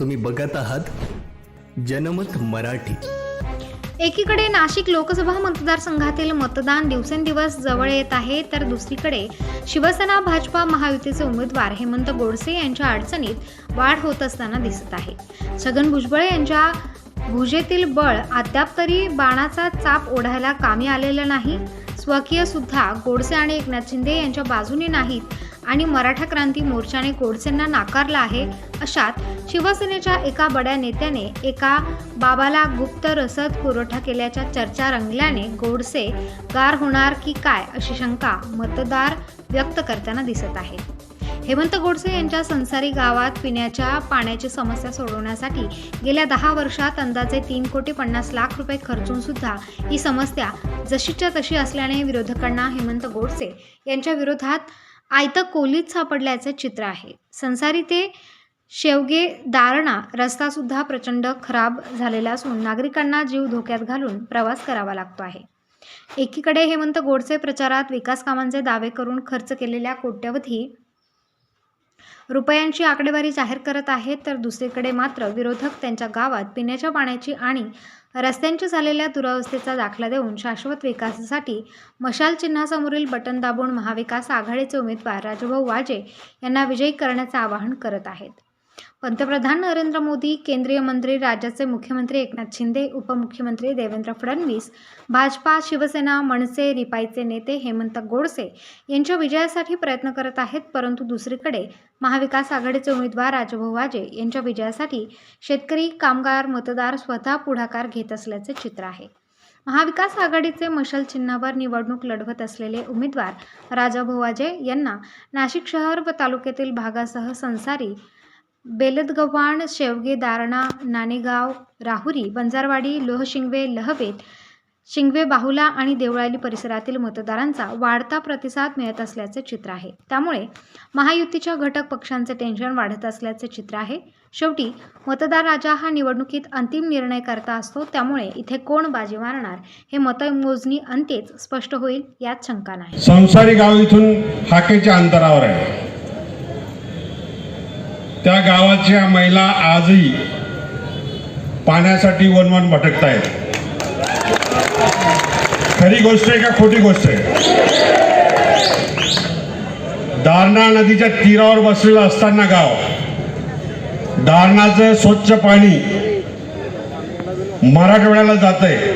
तुम्ही बघत आहात जनमत मराठी. एकीकडे नाशिक लोकसभा मतदारसंघातील मतदान दिवसेंदिवस जवळ येत आहे तर दुसरीकडे शिवसेना भाजपा महायुतीचे उमेदवार हेमंत गोडसे यांच्या अडचणीत वाढ होत असताना दिसत आहे. छगन भुजबळ यांच्या भुजेतील बळ अद्याप तरी बाणाचा चाप ओढायला कामी आलेलं नाही. स्वकीय सुद्धा गोडसे आणि एकनाथ शिंदे यांच्या बाजूने नाहीत आणि मराठा क्रांती मोर्चाने गोडसेंना नाकारला आहे अशात शिवसेनेच्या एका बड्या नेत्याने एका बाबाला गुप्त रसद पुरवठा केल्याच्या चर्चा रंगल्याने गोडसे गार होणार की काय अशी शंका मतदार व्यक्त करताना दिसत आहे. हेमंत गोडसे यांच्या संसारी गावात पिण्याच्या पाण्याची समस्या सोडवण्यासाठी गेल्या दहा वर्षात अंदाजे तीन कोटी पन्नास लाख रुपये खर्चून सुद्धा ही समस्या जशीच्या तशी असल्याने विरोधकांना हेमंत गोडसे यांच्या विरोधात आयतं कोलीत सापडल्याचे चित्र आहे. संसारी ते शेवगे दारणा रस्ता सुद्धा प्रचंड खराब झालेला असून नागरिकांना जीव धोक्यात घालून प्रवास करावा लागतो आहे. एकीकडे हेमंत गोडसे प्रचारात विकास कामांचे दावे करून खर्च केलेल्या कोट्यवधी रुपयांची आकडेवारी जाहीर करत आहेत तर दुसरीकडे मात्र विरोधक त्यांच्या गावात पिण्याच्या पाण्याची आणि रस्त्यांची झालेल्या दुरावस्थेचा दाखला देऊन शाश्वत विकासासाठी मशाल चिन्हासमोरील बटन दाबून महाविकास आघाडीचे उमेदवार राजभाऊ वाजे यांना विजयी करण्याचं आवाहन करत आहेत. पंतप्रधान नरेंद्र मोदी केंद्रीय मंत्री राज्याचे मुख्यमंत्री एकनाथ शिंदे उपमुख्यमंत्री देवेंद्र फडणवीस भाजपा शिवसेना मनसे रिपाईचे नेते हेमंत गोडसे यांच्या विजयासाठी प्रयत्न करत आहेत परंतु दुसरीकडे महाविकास आघाडीचे उमेदवार राजभाऊ वाजे यांच्या विजयासाठी शेतकरी कामगार मतदार स्वतः पुढाकार घेत असल्याचे चित्र आहे. महाविकास आघाडीचे मशाल चिन्हावर निवडणूक लढवत असलेले उमेदवार राजाभाऊ वाजे यांना नाशिक शहर व तालुक्यातील भागासह संसारी बेलदगव्हाण शेवगे दारणा नाणेगाव राहुरी बंजारवाडी लोहशिंगवे लहवेत शिंगवे बाहुला आणि देवळाली परिसरातील मतदारांचा वाढता प्रतिसाद मिळत असल्याचे चित्र आहे. त्यामुळे महायुतीच्या घटक पक्षांचे टेन्शन वाढत असल्याचे चित्र आहे. शेवटी मतदार राजा हा निवडणुकीत अंतिम निर्णय करता असतो त्यामुळे इथे कोण बाजी मारणार हे मतमोजणी अंतेच स्पष्ट होईल यात शंका नाही. संसारी गाव इथून हाकेच्या अंतरावर आहे. त्या गावाच्या महिला आजही पाण्यासाठी वनवन भटकतायत. खरी गोष्ट आहे का खोटी गोष्ट आहे? दारणा नदीच्या तीरावर बसलेलं असताना गाव दारणाचं स्वच्छ पाणी मराठवाड्याला जात आहे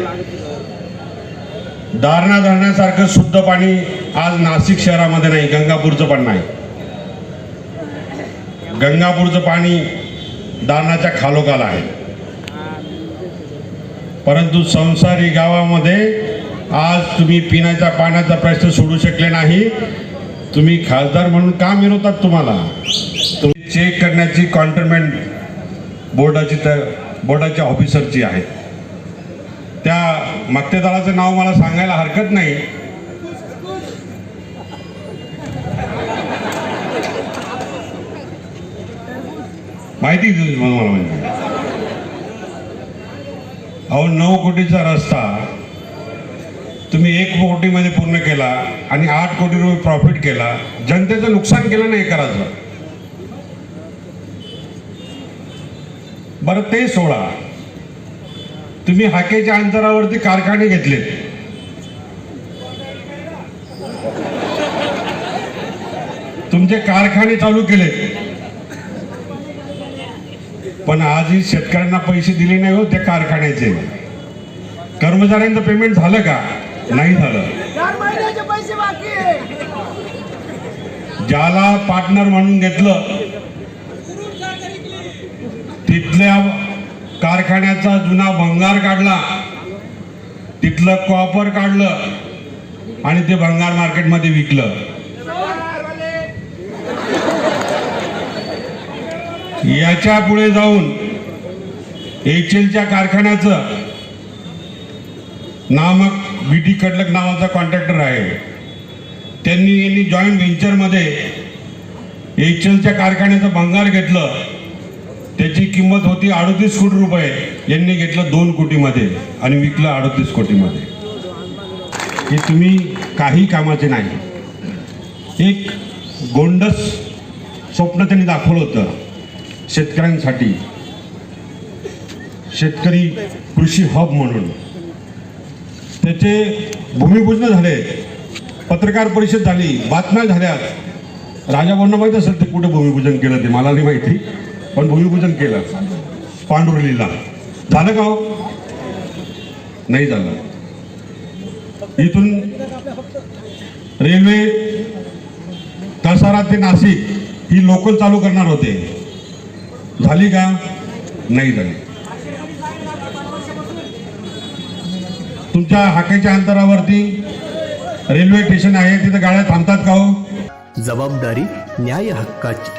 दारणा धरण्यासारखं शुद्ध पाणी आज नाशिक शहरामध्ये नाही गंगापूरचं पण नाही. गंगापूरचं पाणी दानाच्या खालोखाल आहे. परंतु संसारी गावामध्ये आज तुम्ही पिण्याच्या पाण्याचा प्रश्न सोडू शकले नाही. तुम्ही खासदार म्हणून का मिळवतात तुम्हाला? तुम्ही चेक करण्याची कॉन्टरमेंट बोर्डाची तर बोर्डाच्या ऑफिसरची आहे. त्या मक्तेदाराचं नाव मला सांगायला हरकत नाही. माहिती दिली मग मला म्हणजे अहो नऊ कोटीचा रस्ता तुम्ही एक कोटीमध्ये पूर्ण केला आणि आठ कोटी रुपये प्रॉफिट केला. जनतेचं नुकसान केलं नाही करायचं. बरं ते सोडा. तुम्ही हाकेच्या अंतरावरती कारखाने घेतले तुमचे कारखाने चालू केले पण आजही शेतकऱ्यांना पैसे दिले नाही हो त्या कारखान्याचे. कर्मचाऱ्यांचं पेमेंट झालं का? नाही झालं. ज्याला पार्टनर म्हणून घेतलं तिथल्या कारखान्याचा जुना भंगार काढला तिथलं कॉपर काढलं आणि ते भंगार मार्केटमध्ये विकलं. याच्यापुढे जाऊन एच एलच्या कारखान्याचं नामक बी टी कडलक नावाचा कॉन्ट्रॅक्टर आहे. त्यांनी यांनी जॉईंट व्हेंचरमध्ये एच एलच्या कारखान्याचं भंगार घेतलं. त्याची किंमत होती अडतीस कोटी रुपये. यांनी घेतलं दोन कोटीमध्ये आणि विकलं अडतीस कोटीमध्ये. हे तुम्ही काही कामाचे नाही. एक गोंडस स्वप्न त्यांनी दाखवलं होतं. शेतकऱ्यांसाठी शेतकरी कृषी हब म्हणून. त्याचे भूमिपूजन झाले पत्रकार परिषद झाली बातम्या झाल्या राजाभाऊंना माहीत असेल ते कुठं भूमिपूजन केलं ते मला नाही माहिती पण भूमिपूजन केलं. पांडुरलीला झालं का हो? नाही झालं. इथून रेल्वे कसारा ते नाशिक ही लोकल चालू करणार होते. झाली का? नाही झाली. तुमच्या हाकेच्या अंतरावरती रेल्वे स्टेशन आहे तिथे गाड्या थांबतात का हो? जबाबदारी न्याय हक्काची